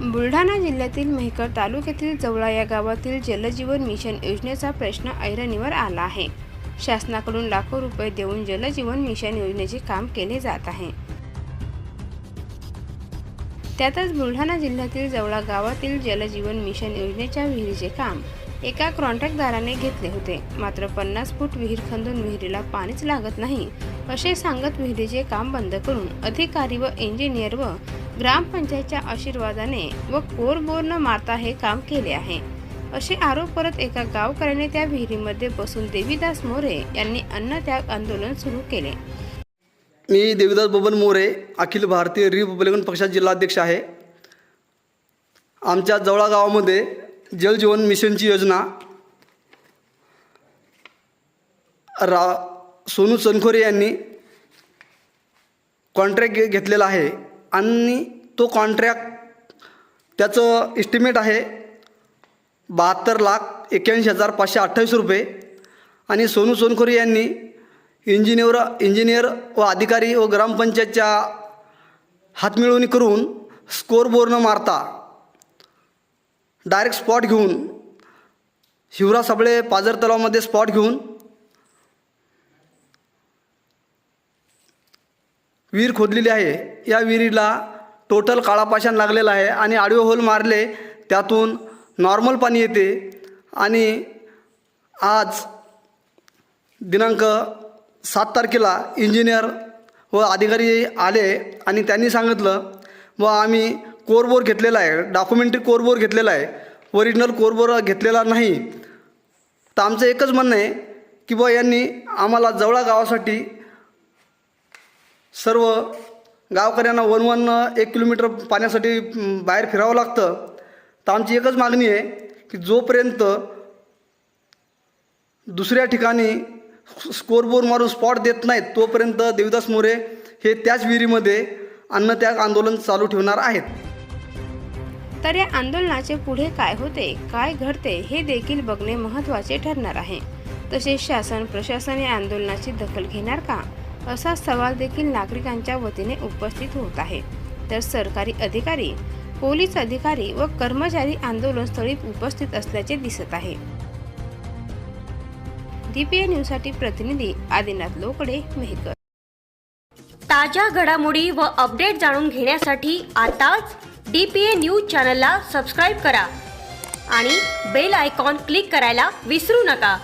बुलढाणा जिल्ह्यातील मेहकर तालुक्यातील जवळा या गावातील जलजीवन मिशन योजनेचा प्रश्न ऐरणीवर आला आहे. शासनाकडून लाखो रुपये देऊन जलजीवन मिशन योजनेचे काम केले जात आहे. त्यातच बुलढाणा जिल्ह्यातील जवळा गावातील जलजीवन मिशन योजनेच्या विहिरीचे काम एका कॉन्ट्रॅक्टदाराने घेतले होते. मात्र पन्नास फूट विहीर खंदून विहिरीला पाणीच लागत नाही असे सांगत विहिरीचे काम बंद करून अधिकारी व इंजिनियर व ग्रामपंचायतच्या आशीर्वादाने व कोर माता न मारता हे काम केले आहे. असे आरोप करत एका गावकऱ्याने त्या विहिरीमध्ये बसून देवीदास मोरे यांनी अन्नत्याग आंदोलन सुरू केले. मी देवीदास बबन मोरे अखिल भारतीय रिपब्लिकन पक्षाचे जिल्हाध्यक्ष आहे. आमच्या जवळा गावामध्ये जलजीवन मिशनची योजना रा सोनू चनखोरे यांनी कॉन्ट्रॅक्ट घेतलेला आहे. आणि तो कॉन्ट्रॅक्ट त्याचं इस्टिमेट आहे बहात्तर लाख एक्क्याऐंशी हजार पाचशे अठ्ठावीस रुपये. आणि सोनू सोनखोरी यांनी इंजिनियर इंजिनियर व अधिकारी व ग्रामपंचायतच्या हातमिळवणी करून स्कोर बोर न मारता डायरेक्ट स्पॉट घेऊन शिवरा साबळे पाझर तलावामध्ये स्पॉट घेऊन विहीर खोदलेली आहे. या विहिरीला टोटल काळापाशाण लागलेला आहे आणि आडवे होल मारले त्यातून नॉर्मल पाणी येते. आणि आज दिनांक सात तारखेला इंजिनियर व अधिकारी आले आणि त्यांनी सांगितलं व आम्ही कोरबोर घेतलेला आहे. डॉक्युमेंटरी कोरबोर घेतलेला आहे. ओरिजिनल कोरबोर घेतलेला नाही. तर आमचं एकच म्हणणं आहे की बुवा यांनी आम्हाला जवळा गावासाठी सर्व गावकऱ्यांना वन वन एक किलोमीटर पाण्यासाठी बाहेर फिरावं लागतं. तर आमची एकच मागणी आहे की जोपर्यंत दुसऱ्या ठिकाणी स्कोरबोर मारून स्पॉट देत नाहीत तोपर्यंत देवदास मोरे हे त्याच विहिरीमध्ये अन्नत्याग आंदोलन चालू ठेवणार आहेत. तर या आंदोलनाचे पुढे काय होते काय घडते हे देखील बघणे महत्त्वाचे ठरणार आहे. तसेच शासन प्रशासन या आंदोलनाची दखल घेणार का? असा सवाल देखील नागरिकांच्या वतीने उपस्थित होत आहे. तर सरकारी अधिकारी पोलीस अधिकारी व कर्मचारी आंदोलनस्थळी उपस्थित असल्याचे दिसत आहे. डीपीए न्यूजसाठी प्रतिनिधी आदिनाथ लोकडे मेहकर. ताज्या घडामोडी व अपडेट जाणून घेण्यासाठी आताच डी पी ए न्यूज चॅनलला सबस्क्राईब करा आणि बेल आयकॉन क्लिक करायला विसरू नका.